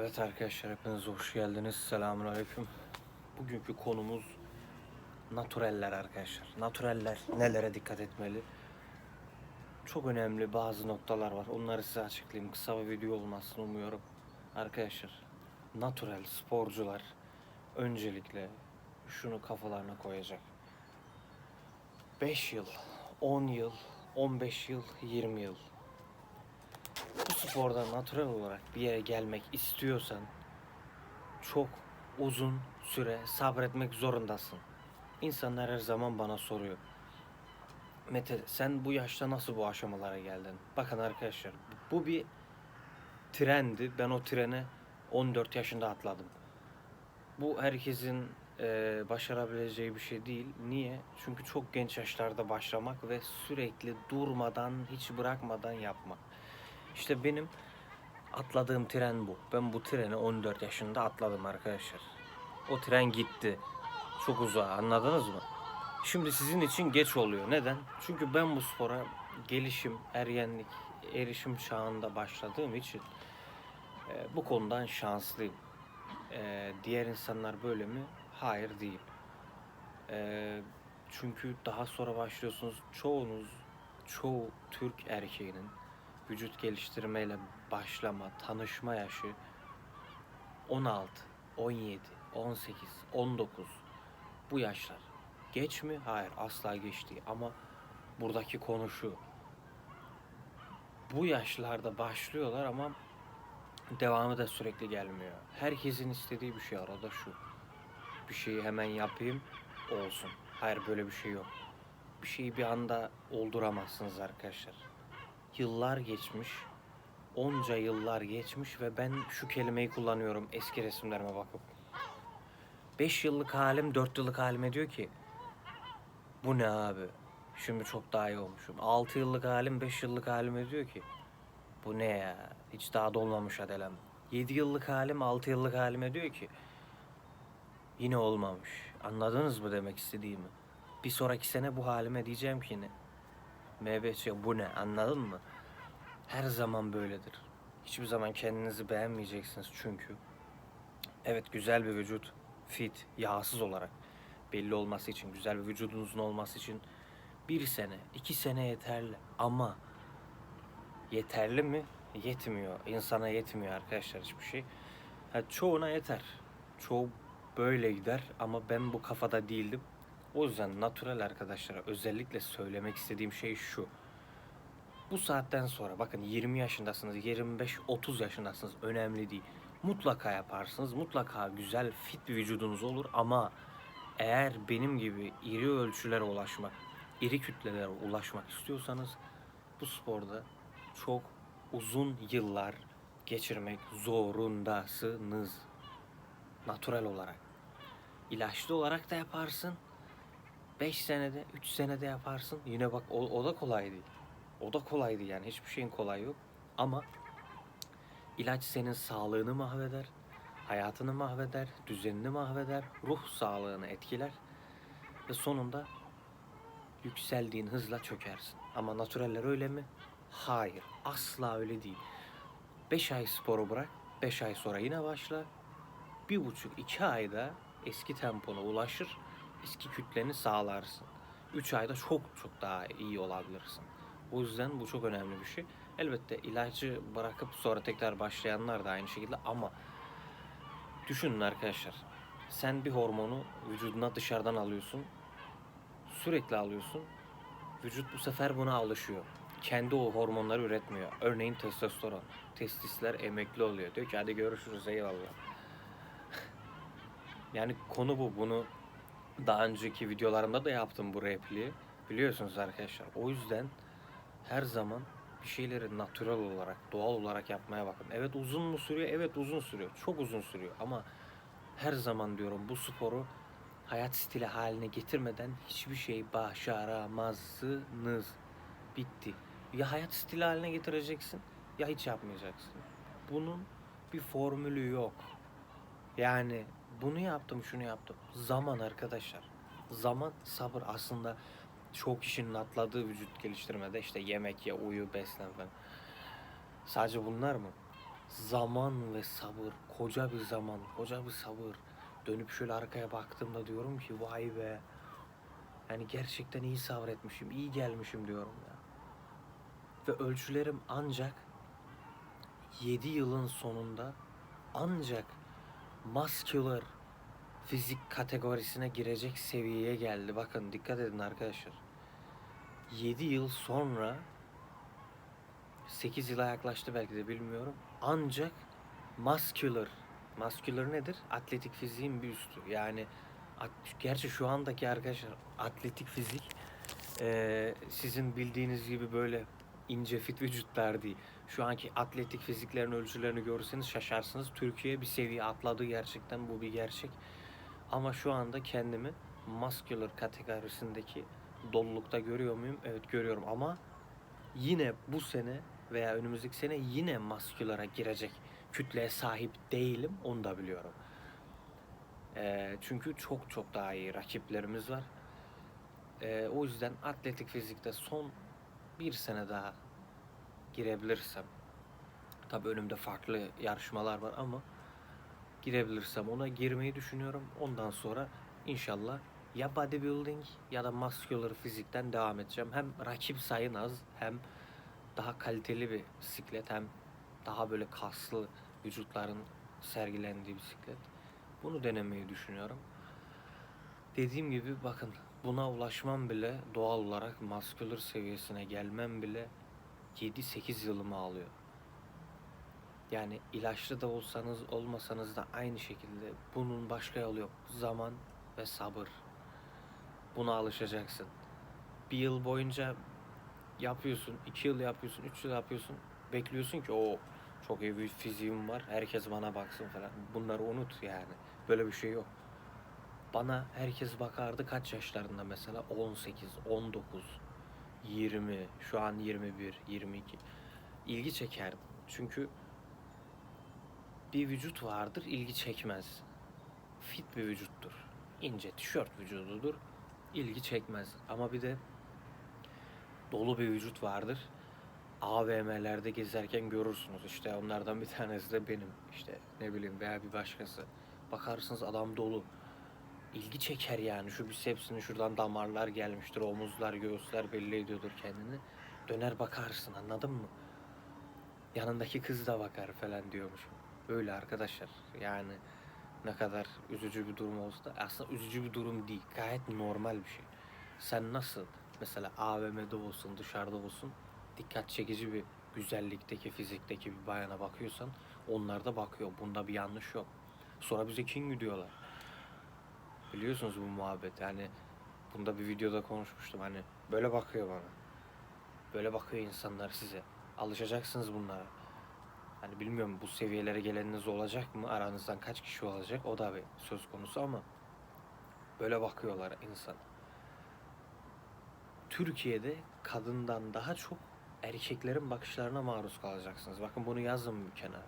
Evet arkadaşlar hepiniz hoş geldiniz. Selamun aleyküm. Bugünkü konumuz natüreller arkadaşlar. Natüreller nelere dikkat etmeli? Çok önemli bazı noktalar var. Onları size açıklayayım. Kısa bir video olmasını umuyorum. Arkadaşlar natürel sporcular öncelikle şunu kafalarına koyacak. 5 yıl, 10 yıl, 15 yıl, 20 yıl sporda natürel olarak bir yere gelmek istiyorsan çok uzun süre sabretmek zorundasın. İnsanlar her zaman bana soruyor. Mete sen bu yaşta nasıl bu aşamalara geldin? Bakın arkadaşlar bu bir trendi. Ben o trene 14 yaşında atladım. Bu herkesin eee, başarabileceği bir şey değil. Niye? Çünkü çok genç yaşlarda başlamak ve sürekli durmadan, hiç bırakmadan yapmak. İşte benim atladığım tren bu. Ben bu treni 14 yaşında atladım arkadaşlar. O tren gitti. Çok uzağa anladınız mı? Şimdi sizin için geç oluyor. Neden? Çünkü ben bu spora gelişim, ergenlik, erişim çağında başladığım için e, bu konudan şanslıyım. E, diğer insanlar böyle mi? Hayır değil. E, çünkü daha sonra başlıyorsunuz. Çoğunuz, çoğu Türk erkeğinin vücut geliştirmeyle başlama, tanışma yaşı 16, 17, 18, 19 bu yaşlar. Geç mi? Hayır asla geç değil ama buradaki konu şu. Bu yaşlarda başlıyorlar ama devamı da sürekli gelmiyor. Herkesin istediği bir şey var o da şu. Bir şeyi hemen yapayım olsun. Hayır böyle bir şey yok. Bir şeyi bir anda olduramazsınız arkadaşlar yıllar geçmiş. Onca yıllar geçmiş ve ben şu kelimeyi kullanıyorum eski resimlerime bakıp. 5 yıllık halim 4 yıllık halime diyor ki bu ne abi? Şimdi çok daha iyi olmuşum. 6 yıllık halim 5 yıllık halime diyor ki bu ne ya? Hiç daha dolmamış adelem. 7 yıllık halim 6 yıllık halime diyor ki yine olmamış. Anladınız mı demek istediğimi? Bir sonraki sene bu halime diyeceğim ki ne? MBC bu ne anladın mı? Her zaman böyledir. Hiçbir zaman kendinizi beğenmeyeceksiniz çünkü. Evet güzel bir vücut, fit, yağsız olarak belli olması için, güzel bir vücudunuzun olması için bir sene, iki sene yeterli. Ama yeterli mi? Yetmiyor. İnsana yetmiyor arkadaşlar hiçbir şey. Ha, çoğuna yeter. Çoğu böyle gider ama ben bu kafada değildim. O yüzden natural arkadaşlara özellikle söylemek istediğim şey şu. Bu saatten sonra bakın 20 yaşındasınız, 25-30 yaşındasınız önemli değil. Mutlaka yaparsınız. Mutlaka güzel fit bir vücudunuz olur ama eğer benim gibi iri ölçülere ulaşmak, iri kütlelere ulaşmak istiyorsanız bu sporda çok uzun yıllar geçirmek zorundasınız. Natural olarak. İlaçlı olarak da yaparsın. 5 senede, 3 senede yaparsın. Yine bak o, o da kolay değil. O da kolaydı yani. Hiçbir şeyin kolay yok. Ama ilaç senin sağlığını mahveder, hayatını mahveder, düzenini mahveder, ruh sağlığını etkiler ve sonunda yükseldiğin hızla çökersin. Ama natüreller öyle mi? Hayır. Asla öyle değil. 5 ay sporu bırak, 5 ay sonra yine başla. Bir buçuk, iki ayda eski tempona ulaşır eski kütleni sağlarsın. 3 ayda çok çok daha iyi olabilirsin. O yüzden bu çok önemli bir şey. Elbette ilacı bırakıp sonra tekrar başlayanlar da aynı şekilde ama düşünün arkadaşlar. Sen bir hormonu vücuduna dışarıdan alıyorsun. Sürekli alıyorsun. Vücut bu sefer buna alışıyor. Kendi o hormonları üretmiyor. Örneğin testosteron. Testisler emekli oluyor. Diyor ki hadi görüşürüz eyvallah. yani konu bu. Bunu daha önceki videolarımda da yaptım bu repliği. Biliyorsunuz arkadaşlar. O yüzden her zaman bir şeyleri natural olarak, doğal olarak yapmaya bakın. Evet uzun mu sürüyor? Evet uzun sürüyor. Çok uzun sürüyor ama her zaman diyorum bu sporu hayat stili haline getirmeden hiçbir şey başaramazsınız. Bitti. Ya hayat stili haline getireceksin ya hiç yapmayacaksın. Bunun bir formülü yok. Yani bunu yaptım, şunu yaptım. Zaman arkadaşlar. Zaman, sabır aslında çok kişinin atladığı vücut geliştirmede işte yemek ye, uyu, beslen falan. Sadece bunlar mı? Zaman ve sabır, koca bir zaman, koca bir sabır. Dönüp şöyle arkaya baktığımda diyorum ki vay be. Yani gerçekten iyi sabretmişim, iyi gelmişim diyorum ya. Ve ölçülerim ancak 7 yılın sonunda ancak muscular fizik kategorisine girecek seviyeye geldi. Bakın dikkat edin arkadaşlar. 7 yıl sonra 8 yıla yaklaştı belki de bilmiyorum. Ancak muscular. Muscular nedir? Atletik fiziğin bir üstü. Yani at, gerçi şu andaki arkadaşlar atletik fizik eee, sizin bildiğiniz gibi böyle ince fit vücutlar. Şu anki atletik fiziklerin ölçülerini görürseniz şaşarsınız. Türkiye bir seviye atladı gerçekten bu bir gerçek. Ama şu anda kendimi muscular kategorisindeki dolulukta görüyor muyum? Evet görüyorum ama yine bu sene veya önümüzdeki sene yine maskülara girecek kütleye sahip değilim. Onu da biliyorum. Ee, çünkü çok çok daha iyi rakiplerimiz var. Ee, o yüzden atletik fizikte son bir sene daha girebilirsem tabii önümde farklı yarışmalar var ama girebilirsem ona girmeyi düşünüyorum. Ondan sonra inşallah ya bodybuilding ya da muscular fizikten devam edeceğim. Hem rakip sayın az hem daha kaliteli bir bisiklet hem daha böyle kaslı vücutların sergilendiği bisiklet. Bunu denemeyi düşünüyorum. Dediğim gibi bakın buna ulaşmam bile doğal olarak muscular seviyesine gelmem bile 7-8 yılımı alıyor. Yani ilaçlı da olsanız olmasanız da aynı şekilde bunun başka yolu yok. Zaman ve sabır. Buna alışacaksın. Bir yıl boyunca yapıyorsun, iki yıl yapıyorsun, üç yıl yapıyorsun. Bekliyorsun ki o çok iyi bir fiziğim var. Herkes bana baksın falan. Bunları unut yani. Böyle bir şey yok. Bana herkes bakardı kaç yaşlarında mesela 18, 19, 20, şu an 21, 22. İlgi çekerdim. Çünkü bir vücut vardır ilgi çekmez. Fit bir vücuttur. İnce tişört vücududur. ilgi çekmez. Ama bir de dolu bir vücut vardır. AVM'lerde gezerken görürsünüz. İşte onlardan bir tanesi de benim. İşte ne bileyim veya bir başkası. Bakarsınız adam dolu. İlgi çeker yani. Şu bisepsinin şuradan damarlar gelmiştir. Omuzlar, göğüsler belli ediyordur kendini. Döner bakarsın anladın mı? Yanındaki kız da bakar falan diyormuşum. Öyle arkadaşlar. Yani ne kadar üzücü bir durum olsa da aslında üzücü bir durum değil. Gayet normal bir şey. Sen nasıl mesela AVM'de olsun dışarıda olsun dikkat çekici bir güzellikteki fizikteki bir bayana bakıyorsan onlar da bakıyor. Bunda bir yanlış yok. Sonra bize king diyorlar. Biliyorsunuz bu muhabbet yani bunda bir videoda konuşmuştum hani böyle bakıyor bana. Böyle bakıyor insanlar size. Alışacaksınız bunlara. Hani bilmiyorum bu seviyelere geleniniz olacak mı? Aranızdan kaç kişi olacak? O da bir söz konusu ama böyle bakıyorlar insan. Türkiye'de kadından daha çok erkeklerin bakışlarına maruz kalacaksınız. Bakın bunu yazın bir kenara.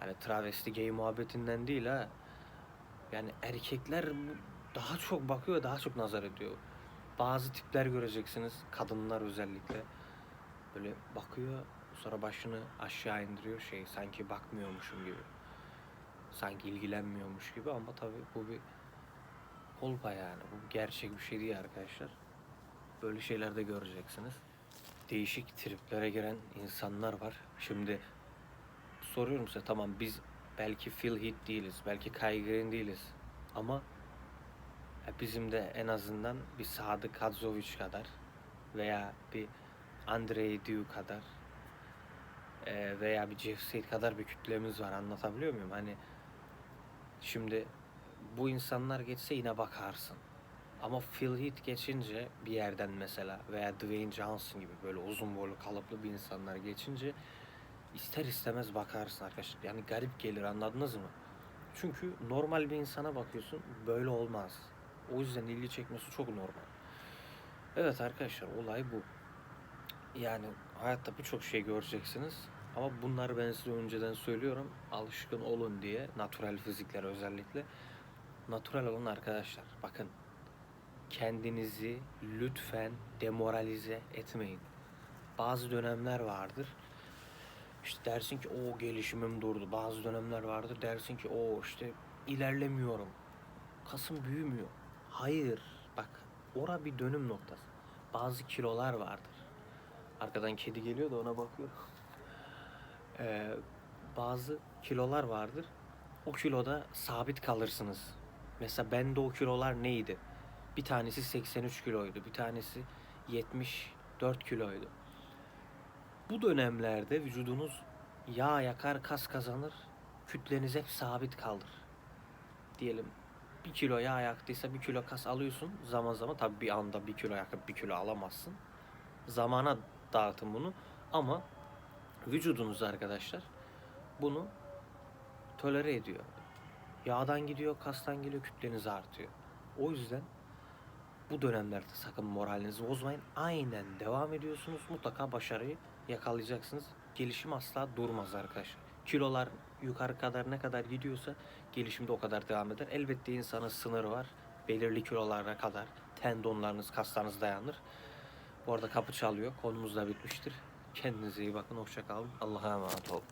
Hani travesti gay muhabbetinden değil ha. Yani erkekler daha çok bakıyor, daha çok nazar ediyor. Bazı tipler göreceksiniz, kadınlar özellikle. Böyle bakıyor, sonra başını aşağı indiriyor şey sanki bakmıyormuşum gibi. Sanki ilgilenmiyormuş gibi ama tabii bu bir kolpa yani. Bu gerçek bir şey değil arkadaşlar. Böyle şeyler de göreceksiniz. Değişik triplere giren insanlar var. Şimdi soruyorum size tamam biz belki Phil Heath değiliz, belki Kai Green değiliz ama bizim de en azından bir Sadık Hadzovic kadar veya bir Andrei Diu kadar e, veya bir Jeff Sade kadar bir kütlemiz var anlatabiliyor muyum? Hani şimdi bu insanlar geçse yine bakarsın. Ama Phil Heath geçince bir yerden mesela veya Dwayne Johnson gibi böyle uzun boylu kalıplı bir insanlar geçince ister istemez bakarsın arkadaşlar. Yani garip gelir anladınız mı? Çünkü normal bir insana bakıyorsun böyle olmaz. O yüzden ilgi çekmesi çok normal. Evet arkadaşlar olay bu. Yani hayatta birçok şey göreceksiniz. Ama bunları ben size önceden söylüyorum. Alışkın olun diye. Natural fizikler özellikle. Natural olun arkadaşlar. Bakın. Kendinizi lütfen demoralize etmeyin. Bazı dönemler vardır. İşte dersin ki o gelişimim durdu. Bazı dönemler vardır dersin ki o işte ilerlemiyorum. Kasım büyümüyor. Hayır. Bak ora bir dönüm noktası. Bazı kilolar vardır. Arkadan kedi geliyor da ona bakıyorum. Ee, bazı kilolar vardır. O kiloda sabit kalırsınız. Mesela bende o kilolar neydi? Bir tanesi 83 kiloydu. Bir tanesi 74 kiloydu. Bu dönemlerde vücudunuz yağ yakar, kas kazanır. Kütleniz hep sabit kalır. Diyelim bir kilo yağ yaktıysa bir kilo kas alıyorsun. Zaman zaman tabii bir anda bir kilo yakıp bir kilo alamazsın. Zamana dağıtın bunu. Ama vücudunuz arkadaşlar bunu tolere ediyor. Yağdan gidiyor, kastan geliyor, kütleniz artıyor. O yüzden bu dönemlerde sakın moralinizi bozmayın. Aynen devam ediyorsunuz. Mutlaka başarıyı yakalayacaksınız. Gelişim asla durmaz arkadaşlar. Kilolar yukarı kadar ne kadar gidiyorsa gelişim de o kadar devam eder. Elbette insanın sınırı var. Belirli kilolara kadar tendonlarınız, kaslarınız dayanır. Bu arada kapı çalıyor. Konumuz da bitmiştir. Kendinize iyi bakın. Hoşça kalın. Allah'a emanet olun.